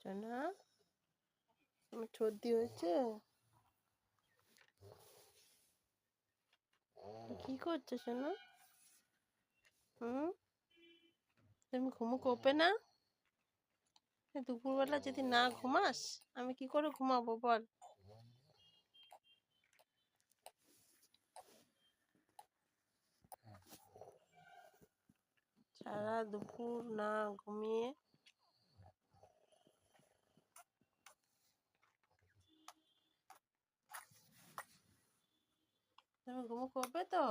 সোনা আমার সর্দি হয়েছে। কি করছ সোনা? হুম? তুমি ঘুমো কোপে না? দুপুরবেলা যদি না ঘুমাস, আমি কি করে ঘুমাবো বল? সারা দুপুর না ঘুমিয়ে তুমি ঘুমো করবে তো?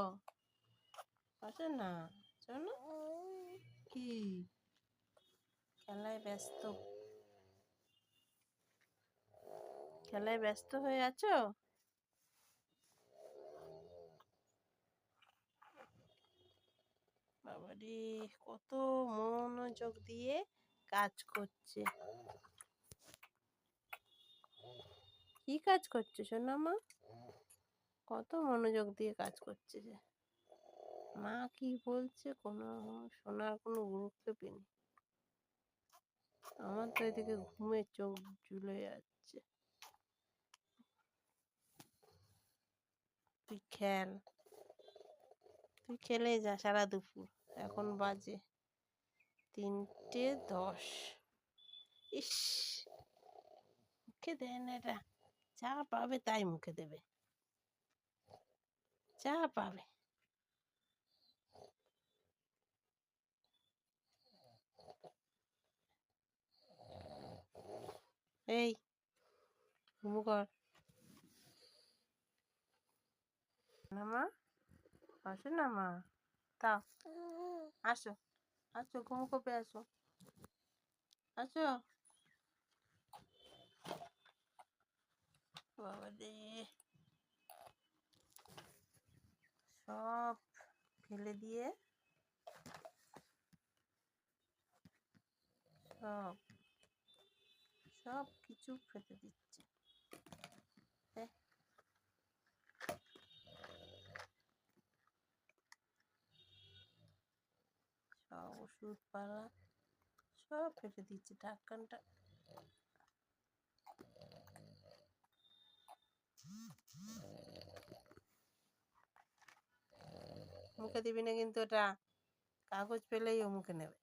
আসে না? শোনো কি? খেলায় ব্যস্ত। খেলায় ব্যস্ত হয়ে আছো? বাবারে, কত মনোযোগ দিয়ে কাজ করছে। কি কাজ করছে সোনা মা কত মনোযোগ দিয়ে কাজ করছে যে। মা কি বলছে কোনো শোনার কোনো গুরুত্ব পেনি আমার তো এদিকে ঘুমে চোখ ঝুলে যাচ্ছে। তুই খেল। তুই খেলে যা সারা দুপুর। এখন বাজে তিনটে দশ। ইস! মুখে দেয় না এটা। যা পাবে তাই মুখে দেবে। যা পাবে। এই ঘুমু কর। না মা আসো না মা। তাও আসো আসো, ঘুমু কপে আসো। আসো। বাবা রে সব ফেলে দিয়ে সব সব কিছু ফেলে দিচ্ছে। সব ওষুধপালা সব ফেলে দিচ্ছে ঢাক্কানটা মুখে দিবি না কিন্তু ওটা কাগজ পেলেই ও মুখে নেবে।